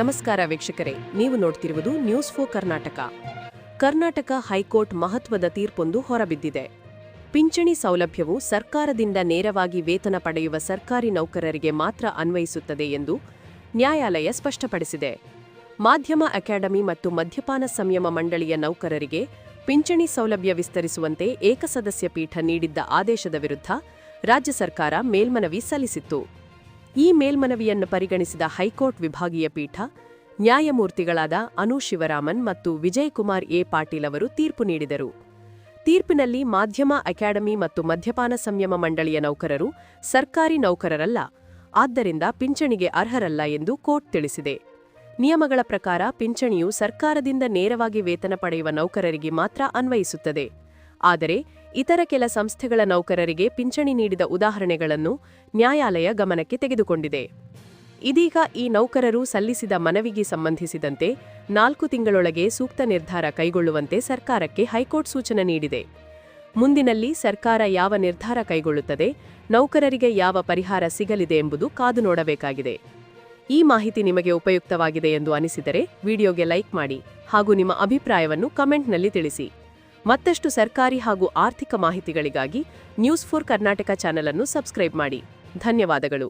ನಮಸ್ಕಾರ ವೀಕ್ಷಕರೇ, ನೀವು ನೋಡ್ತಿರುವುದು news for Karnataka Karnataka high court ಮಹತ್ವದ ತೀರ್ಪೊಂದು ಹೊರಬಿದ್ದಿದೆ. ಪಿಂಚಣಿ ಸೌಲಭ್ಯವು ಸರ್ಕಾರದಿಂದ ನೇರವಾಗಿ ವೇತನ ಪಡೆಯುವ ಸರ್ಕಾರಿ ನೌಕರರಿಗೆ ಮಾತ್ರ ಅನ್ವಯಿಸುತ್ತದೆ ಎಂದು ನ್ಯಾಯಾಲಯ ಸ್ಪಷ್ಟಪಡಿಸಿದೆ. ಮಾಧ್ಯಮ ಅಕಾಡೆಮಿ ಮತ್ತು ಮದ್ಯಪಾನ ಸಂಯಮ ಮಂಡಳಿಯ ನೌಕರರಿಗೆ ಪಿಂಚಣಿ ಸೌಲಭ್ಯ ವಿಸ್ತರಿಸುವಂತೆ ಏಕಸದಸ್ಯ ಪೀಠ ನೀಡಿದ್ದ ಆದೇಶದ ವಿರುದ್ಧ ರಾಜ್ಯ ಸರ್ಕಾರ ಮೇಲ್ಮನವಿ ಸಲ್ಲಿಸಿತ್ತು. ಈ ಮೇಲ್ಮನವಿಯನ್ನು ಪರಿಗಣಿಸಿದ ಹೈಕೋರ್ಟ್ ವಿಭಾಗೀಯ ಪೀಠ, ನ್ಯಾಯಮೂರ್ತಿಗಳಾದ ಅನು ಶಿವರಾಮನ್ ಮತ್ತು ವಿಜಯಕುಮಾರ್ ಎ. ಪಾಟೀಲ್ ಅವರು ತೀರ್ಪು ನೀಡಿದರು. ತೀರ್ಪಿನಲ್ಲಿ ಮಾಧ್ಯಮ, ಅಕಾಡೆಮಿ ಮತ್ತು ಮದ್ಯಪಾನ ಸಂಯಮ ಮಂಡಳಿಯ ನೌಕರರು ಸರ್ಕಾರಿ ನೌಕರರಲ್ಲ, ಆದ್ದರಿಂದ ಪಿಂಚಣಿಗೆ ಅರ್ಹರಲ್ಲ ಎಂದು ಕೋರ್ಟ್ ತಿಳಿಸಿದೆ. ನಿಯಮಗಳ ಪ್ರಕಾರ ಪಿಂಚಣಿಯು ಸರ್ಕಾರದಿಂದ ನೇರವಾಗಿ ವೇತನ ಪಡೆಯುವ ನೌಕರರಿಗೆ ಮಾತ್ರ ಅನ್ವಯಿಸುತ್ತದೆ. ಆದರೆ ಇತರ ಕೆಲ ಸಂಸ್ಥೆಗಳ ನೌಕರರಿಗೆ ಪಿಂಚಣಿ ನೀಡಿದ ಉದಾಹರಣೆಗಳನ್ನು ನ್ಯಾಯಾಲಯ ಗಮನಕ್ಕೆ ತೆಗೆದುಕೊಂಡಿದೆ. ಇದೀಗ ಈ ನೌಕರರು ಸಲ್ಲಿಸಿದ ಮನವಿಗೆ ಸಂಬಂಧಿಸಿದಂತೆ ನಾಲ್ಕು ತಿಂಗಳೊಳಗೆ ಸೂಕ್ತ ನಿರ್ಧಾರ ಕೈಗೊಳ್ಳುವಂತೆ ಸರ್ಕಾರಕ್ಕೆ ಹೈಕೋರ್ಟ್ ಸೂಚನೆ ನೀಡಿದೆ. ಮುಂದಿನಲ್ಲಿ ಸರ್ಕಾರ ಯಾವ ನಿರ್ಧಾರ ಕೈಗೊಳ್ಳುತ್ತದೆ, ನೌಕರರಿಗೆ ಯಾವ ಪರಿಹಾರ ಸಿಗಲಿದೆ ಎಂಬುದು ಕಾದು ನೋಡಬೇಕಾಗಿದೆ. ಈ ಮಾಹಿತಿ ನಿಮಗೆ ಉಪಯುಕ್ತವಾಗಿದೆ ಎಂದು ಅನಿಸಿದರೆ ವಿಡಿಯೋಗೆ ಲೈಕ್ ಮಾಡಿ ಹಾಗೂ ನಿಮ್ಮ ಅಭಿಪ್ರಾಯವನ್ನು ಕಮೆಂಟ್ನಲ್ಲಿ ತಿಳಿಸಿ. ಮತ್ತಷ್ಟು ಸರ್ಕಾರಿ ಹಾಗೂ ಆರ್ಥಿಕ ಮಾಹಿತಿಗಳಿಗಾಗಿ ನ್ಯೂಸ್ ಫೋರ್ ಕರ್ನಾಟಕ ಚಾನೆಲ್ ಅನ್ನು ಸಬ್ಸ್ಕ್ರೈಬ್ ಮಾಡಿ. ಧನ್ಯವಾದಗಳು.